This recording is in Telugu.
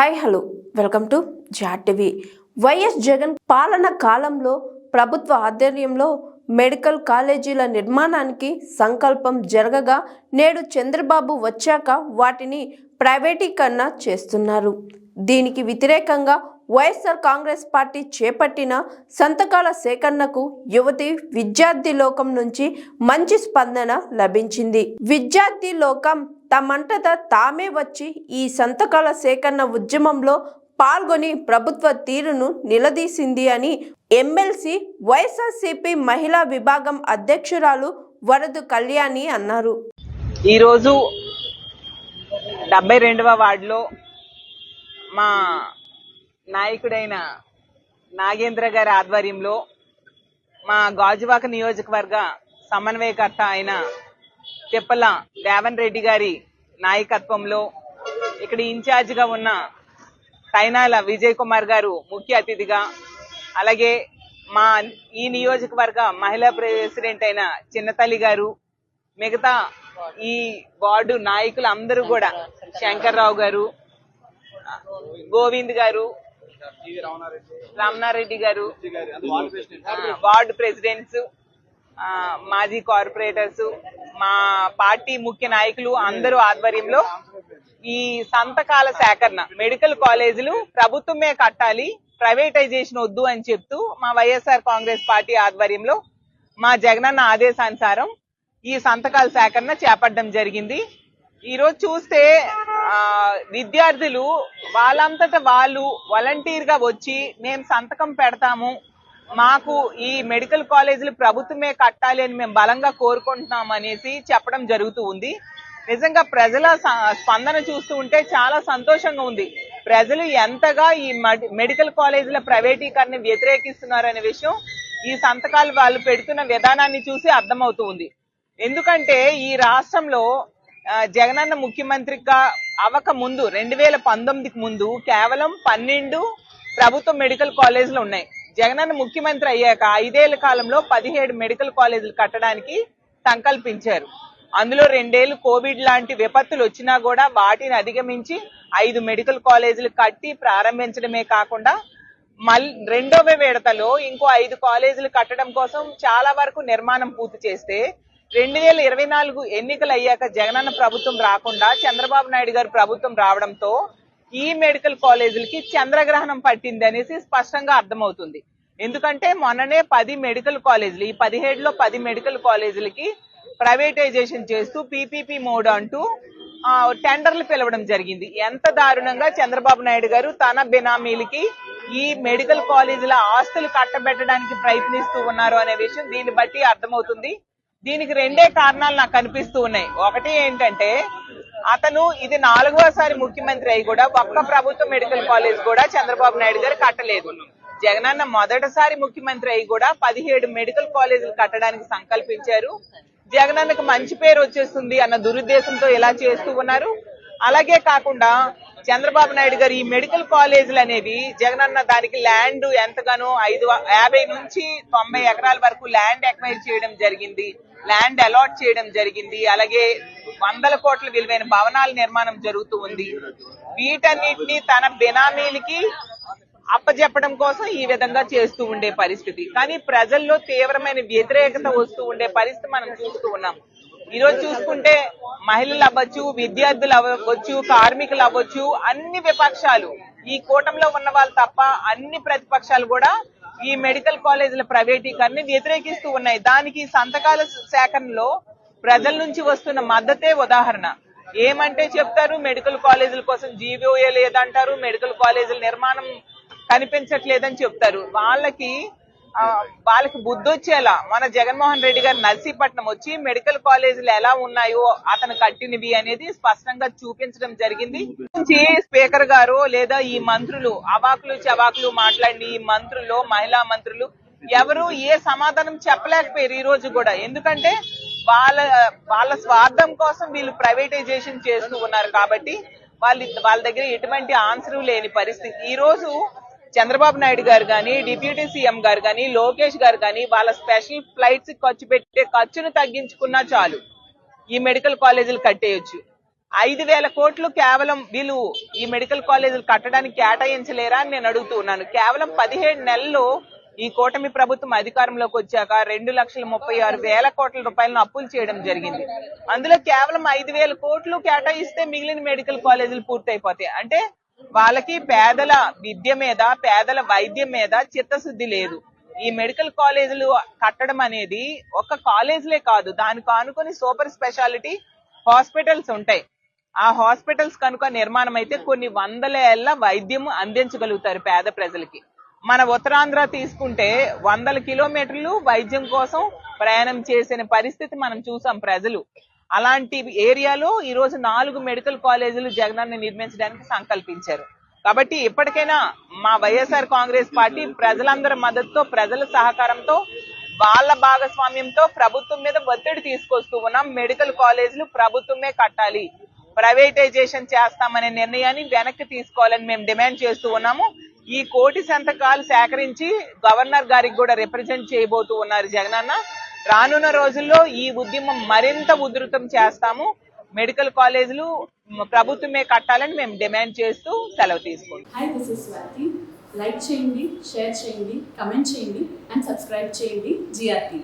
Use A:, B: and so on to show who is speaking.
A: Hi hello. Welcome to jot TV. Y S Jagan పాలన కాలంలో ప్రభుత్వ ఆధ్వర్యంలో మెడికల్ కాలేజీల నిర్మాణానికి సంకల్పం జరగగా నేడు చంద్రబాబు వచ్చాక వాటిని ప్రైవేటీకరణ చేస్తున్నారు. దీనికి వ్యతిరేకంగా వైఎస్ఆర్ కాంగ్రెస్ పార్టీ చేపట్టిన సంతకాల సేకరణకు యువతి విద్యార్థి లోకం నుంచి మంచి స్పందన లభించింది. విద్యార్థి లోకం తమంతట తామే వచ్చి ఈ సంతకాల సేకరణ ఉద్యమంలో పాల్గొని ప్రభుత్వ తీరును నిలదీసింది అని ఎమ్మెల్సీ వైఎస్ఆర్సీపీ మహిళా విభాగం అధ్యక్షురాలు వరదు కళ్యాణి అన్నారు.
B: ఈరోజు డెబ్బై రెండవ వార్డులో మా నాయకుడైన నాగేంద్ర గారి ఆధ్వర్యంలో మా గాజువాక నియోజకవర్గ సమన్వయకర్త అయిన తెప్పల రేవన్ రెడ్డి గారి నాయకత్వంలో ఇక్కడ ఇన్ఛార్జిగా ఉన్న తైనాల విజయ్ కుమార్ గారు ముఖ్య అతిథిగా అలాగే మా ఈ నియోజకవర్గ మహిళా ప్రెసిడెంట్ అయిన చిన్నతల్లి గారు మిగతా ఈ వార్డు నాయకులు అందరూ కూడా శంకర్రావు గారు గోవింద్ గారు రామనారెడ్డి గారు వార్డు ప్రెసిడెంట్స్ మాజీ కార్పొరేటర్స్ మా పార్టీ ముఖ్య నాయకులు అందరూ ఆధ్వర్యంలో ఈ సంతకాల సేకరణ. మెడికల్ కాలేజీలు ప్రభుత్వమే కట్టాలి ప్రైవేటైజేషన్ వద్దు అని చెప్తూ మా వైఎస్ఆర్ కాంగ్రెస్ పార్టీ ఆధ్వర్యంలో మా జగనన్న ఆదేశానుసారం ఈ సంతకాల సేకరణ చేపట్టడం జరిగింది. ఈరోజు చూస్తే విద్యార్థులు వాళ్ళంతట వాళ్ళు వాలంటీర్గా వచ్చి మేము సంతకం పెడతాము మాకు ఈ మెడికల్ కాలేజీలు ప్రభుత్వమే కట్టాలి అని మేము బలంగా కోరుకుంటున్నాం అనేసి చెప్పడం జరుగుతూ ఉంది. నిజంగా ప్రజల స్పందన చూస్తూ ఉంటే చాలా సంతోషంగా ఉంది. ప్రజలు ఎంతగా ఈ మెడికల్ కాలేజీల ప్రైవేటీకరణ వ్యతిరేకిస్తున్నారనే విషయం ఈ సంతకాలు వాళ్ళు పెడుతున్న విధానాన్ని చూసి అర్థమవుతూ ఉంది. ఎందుకంటే ఈ రాష్ట్రంలో జగనన్న ముఖ్యమంత్రిగా అవక ముందు రెండు వేల పంతొమ్మిదికి ముందు కేవలం పన్నెండు ప్రభుత్వ మెడికల్ కాలేజీలు ఉన్నాయి. జగనన్న ముఖ్యమంత్రి అయ్యాక ఐదేళ్ళ కాలంలో పదిహేడు మెడికల్ కాలేజీలు కట్టడానికి సంకల్పించారు. అందులో రెండేళ్ళు కోవిడ్ లాంటి విపత్తులు వచ్చినా కూడా వాటిని అధిగమించి ఐదు మెడికల్ కాలేజీలు కట్టి ప్రారంభించడమే కాకుండా మళ్ళీ రెండవ విడతలో ఇంకో ఐదు కాలేజీలు కట్టడం కోసం చాలా వరకు నిర్మాణం పూర్తి చేస్తే రెండు వేల ఇరవై నాలుగు ఎన్నికలు అయ్యాక జగనన్న ప్రభుత్వం రాకుండా చంద్రబాబు నాయుడు గారు ప్రభుత్వం రావడంతో ఈ మెడికల్ కాలేజీలకి చంద్రగ్రహణం పట్టింది అనేసి స్పష్టంగా అర్థమవుతుంది. ఎందుకంటే మొన్ననే పది మెడికల్ కాలేజీలు ఈ పదిహేడులో పది మెడికల్ కాలేజీలకి ప్రైవేటైజేషన్ చేస్తూ పీపీపీ మోడ్ అంటూ టెండర్లు పిలవడం జరిగింది. ఎంత దారుణంగా చంద్రబాబు నాయుడు గారు తన బినామీలకి ఈ మెడికల్ కాలేజీల ఆస్తులు కట్టబెట్టడానికి ప్రయత్నిస్తూ ఉన్నారు అనే విషయం దీన్ని బట్టి అర్థమవుతుంది. దీనికి రెండే కారణాలు నాకు కనిపిస్తూ ఉన్నాయి. ఒకటి ఏంటంటే అతను ఇది నాలుగోసారి ముఖ్యమంత్రి అయి కూడా ఒక్క ప్రభుత్వ మెడికల్ కాలేజ్ కూడా చంద్రబాబు నాయుడు గారు కట్టలేదు. జగనన్న మొదటిసారి ముఖ్యమంత్రి అయి కూడా పదిహేడు మెడికల్ కాలేజీలు కట్టడానికి సంకల్పించారు. జగనన్నకు మంచి పేరు వచ్చేస్తుంది అన్న దురుద్దేశంతో ఇలా చేస్తూ ఉన్నారు. అలాగే కాకుండా చంద్రబాబు నాయుడు గారు ఈ మెడికల్ కాలేజీలు అనేవి జగనన్న దానికి ల్యాండ్ ఎంతగానో ఐదు యాభై నుంచి తొంభై ఎకరాల వరకు ల్యాండ్ ఎక్వైర్ చేయడం జరిగింది. ల్యాండ్ అలాట్ చేయడం జరిగింది. అలాగే వందల కోట్ల విలువైన భవనాల నిర్మాణం జరుగుతూ ఉంది. వీటన్నిటిని తన బినామీలకి అప్పజెప్పడం కోసం ఈ విధంగా చేస్తూ ఉండే పరిస్థితి. కానీ ప్రజల్లో తీవ్రమైన వ్యతిరేకత వస్తూ ఉండే పరిస్థితి మనం చూస్తూ ఉన్నాం. ఈ రోజు చూసుకుంటే మహిళలు అవ్వచ్చు విద్యార్థులు అవ్వచ్చు కార్మికులు అవ్వచ్చు అన్ని విపక్షాలు. ఈ కూటమిలో ఉన్న వాళ్ళు తప్ప అన్ని ప్రతిపక్షాలు కూడా ఈ మెడికల్ కాలేజీల ప్రైవేటీకరణ వ్యతిరేకిస్తూ ఉన్నాయి. దానికి సంతకాల సేకరణలో ప్రజల నుంచి వస్తున్న మద్దతే ఉదాహరణ. ఏమంటే చెప్తారు మెడికల్ కాలేజీల కోసం జీవోఏ లేదంటారు మెడికల్ కాలేజీల నిర్మాణం కనిపించట్లేదని చెప్తారు. వాళ్ళకి వాళ్ళకి బుద్ధి వచ్చేలా మన జగన్మోహన్ రెడ్డి గారు నర్సీపట్నం వచ్చి మెడికల్ కాలేజీలు ఎలా ఉన్నాయో అతను కట్టినవి అనేది స్పష్టంగా చూపించడం జరిగింది. నుంచి స్పీకర్ గారు లేదా ఈ మంత్రులు అవాకులు చవాకులు మాట్లాడిన ఈ మంత్రులు మహిళా మంత్రులు ఎవరు ఏ సమాధానం చెప్పలేకపోయారు ఈ రోజు కూడా. ఎందుకంటే వాళ్ళ వాళ్ళ స్వార్థం కోసం వీళ్ళు ప్రైవేటైజేషన్ చేస్తూ ఉన్నారు కాబట్టి వాళ్ళ వాళ్ళ దగ్గర ఎటువంటి ఆన్సర్ లేని పరిస్థితి. ఈ రోజు చంద్రబాబు నాయుడు గారు కానీ డిప్యూటీ సీఎం గారు కానీ లోకేష్ గారు కానీ వాళ్ళ స్పెషల్ ఫ్లైట్స్ ఖర్చు పెట్టే ఖర్చును తగ్గించుకున్నా చాలు. ఈ మెడికల్ కాలేజీలు కట్టేయొచ్చు. ఐదు వేల కోట్లు కేవలం వీళ్ళు ఈ మెడికల్ కాలేజీలు కట్టడానికి కేటాయించలేరా అని నేను అడుగుతున్నాను కేవలం పదిహేడు నెలలు ఈ కూటమి ప్రభుత్వం అధికారంలోకి వచ్చాక రెండు లక్షల ముప్పై ఆరు వేల కోట్ల రూపాయలను అప్పులు చేయడం జరిగింది. అందులో కేవలం ఐదు వేల కోట్లు కేటాయిస్తే మిగిలిన మెడికల్ కాలేజీలు పూర్తయిపోతాయి. అంటే వాళ్ళకి పేదల విద్య మీద పేదల వైద్యం మీద చిత్తశుద్ధి లేదు. ఈ మెడికల్ కాలేజీలు కట్టడం అనేది ఒక కాలేజీలే కాదు. దానికి ఆనుకొని సూపర్ స్పెషాలిటీ హాస్పిటల్స్ ఉంటాయి. ఆ హాస్పిటల్స్ కనుక నిర్మాణం అయితే కొన్ని వందల ఏళ్ళ వైద్యం అందించగలుగుతారు పేద ప్రజలకి. మన ఉత్తరాంధ్ర తీసుకుంటే వందల కిలోమీటర్లు వైద్యం కోసం ప్రయాణం చేసిన పరిస్థితి మనం చూసాం ప్రజలు. అలాంటి ఏరియాలో ఈ రోజు నాలుగు మెడికల్ కాలేజీలు జగనన్న నిర్మించడానికి సంకల్పించారు. కాబట్టి ఇప్పటికైనా మా వైఎస్ఆర్ కాంగ్రెస్ పార్టీ ప్రజలందరి మద్దతుతో ప్రజల సహకారంతో వాళ్ళ భాగస్వామ్యంతో ప్రభుత్వం మీద ఒత్తిడి తీసుకొస్తూ ఉన్నాం. మెడికల్ కాలేజీలు ప్రభుత్వమే కట్టాలి. ప్రైవేటైజేషన్ చేస్తామనే నిర్ణయాన్ని వెనక్కి తీసుకోవాలని మేము డిమాండ్ చేస్తూ ఉన్నాము. ఈ కోటి సంతకాలు సేకరించి గవర్నర్ గారికి కూడా రిప్రజెంట్ చేయబోతూ ఉన్నారు జగనన్న. రానున్న రోజుల్లో ఈ ఉద్యమం మరింత ఉధృతం చేస్తాము. మెడికల్ కాలేజీలు ప్రభుత్వమే కట్టాలని మేము డిమాండ్ చేస్తూ సెలవు తీసుకుంటాం
C: లైక్ చేయండి షేర్ చేయండి కమెంట్ చేయండి అండ్ సబ్స్క్రైబ్ చేయండి జిఆర్టీవీ